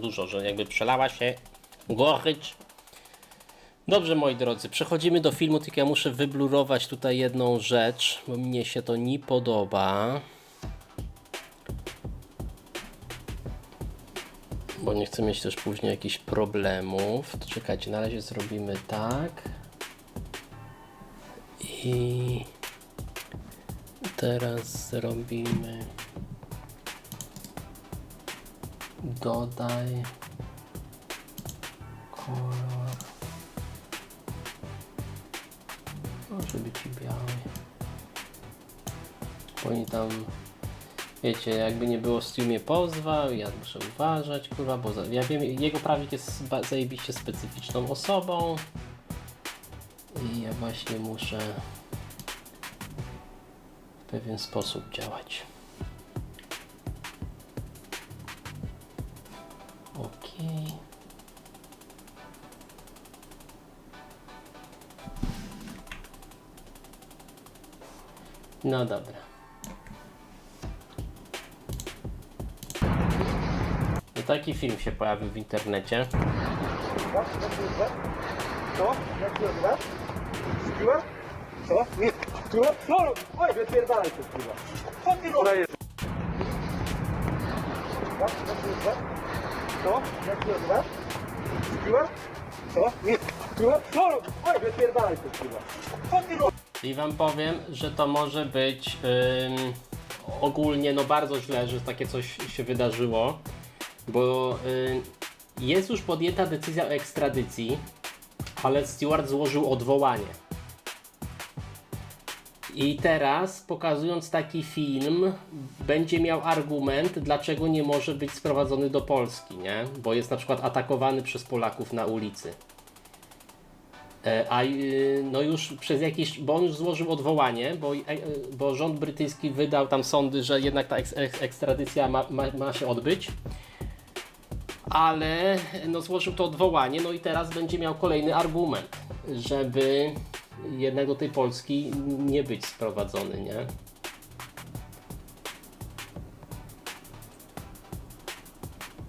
dużo, że jakby przelała się gorycz. Dobrze, moi drodzy, przechodzimy do filmu, tylko ja muszę wyblurować tutaj jedną rzecz, bo mnie się to nie podoba. Bo nie chcę mieć też później jakichś problemów. To czekajcie, na razie zrobimy tak. I teraz zrobimy dodaj kolor. Może być biały. Oni tam wiecie jakby nie było Stu mnie pozwał ja muszę uważać kurwa bo ja wiem jego prawnik jest zajebiście specyficzną osobą. I ja właśnie muszę w pewien sposób działać No dobra. I taki film się pojawił w internecie. Co? Jak się nazywa? Stewart? Co? Nie. Co robi? Oj, wypierdalaj się, kurwa. Co ty robisz? Co? Jak się? Stewart? Co? Nie. Co robi? Oj, wypierdalaj się, kurwa. Co ty robisz? I wam powiem, że to może być ym, ogólnie no bardzo źle, że takie coś się wydarzyło, bo ym, jest już podjęta decyzja o ekstradycji, ale Stewart złożył odwołanie. I teraz, pokazując taki film, będzie miał argument, dlaczego nie może być sprowadzony do Polski, nie? Bo jest na przykład atakowany przez Polaków na ulicy. E, A y, no już przez jakiś, bo on już złożył odwołanie, bo, e, bo rząd brytyjski wydał tam sądy, że jednak ta eks, eks, ekstradycja ma, ma, ma się odbyć. Ale no złożył to odwołanie, no i teraz będzie miał kolejny argument, żeby jednak do tej Polski nie być sprowadzony, nie?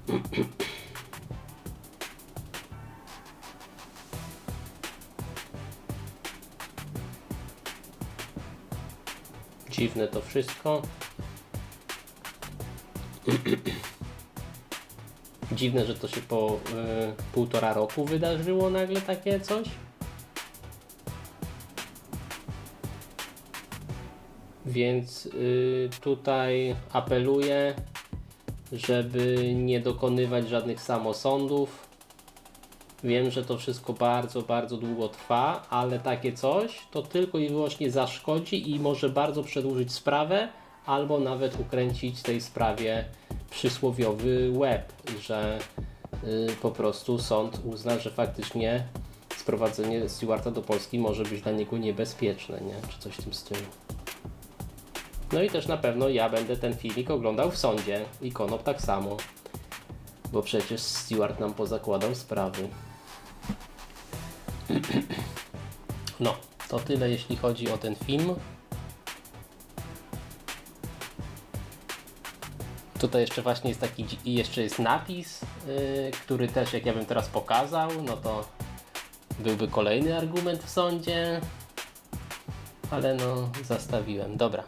Dziwne to wszystko. Dziwne, że to się po y, półtora roku wydarzyło nagle takie coś. Więc y, tutaj apeluję, żeby nie dokonywać żadnych samosądów. Wiem, że to wszystko bardzo, bardzo długo trwa, ale takie coś to tylko i wyłącznie zaszkodzi i może bardzo przedłużyć sprawę, albo nawet ukręcić tej sprawie przysłowiowy łeb, że y, po prostu sąd uzna, że faktycznie sprowadzenie Stewarta do Polski może być dla niego niebezpieczne, nie? czy coś w tym stylu. No i też na pewno ja będę ten filmik oglądał w sądzie i Konop tak samo, bo przecież Stewart nam pozakładał sprawy. No, to tyle jeśli chodzi o ten film. Tutaj jeszcze właśnie jest taki, jeszcze jest napis, yy, który też jak ja bym teraz pokazał, no to byłby kolejny argument w sądzie. Ale no, zastawiłem. Dobra.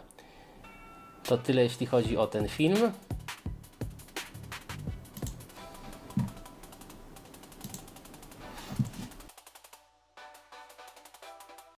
To tyle jeśli chodzi o ten film.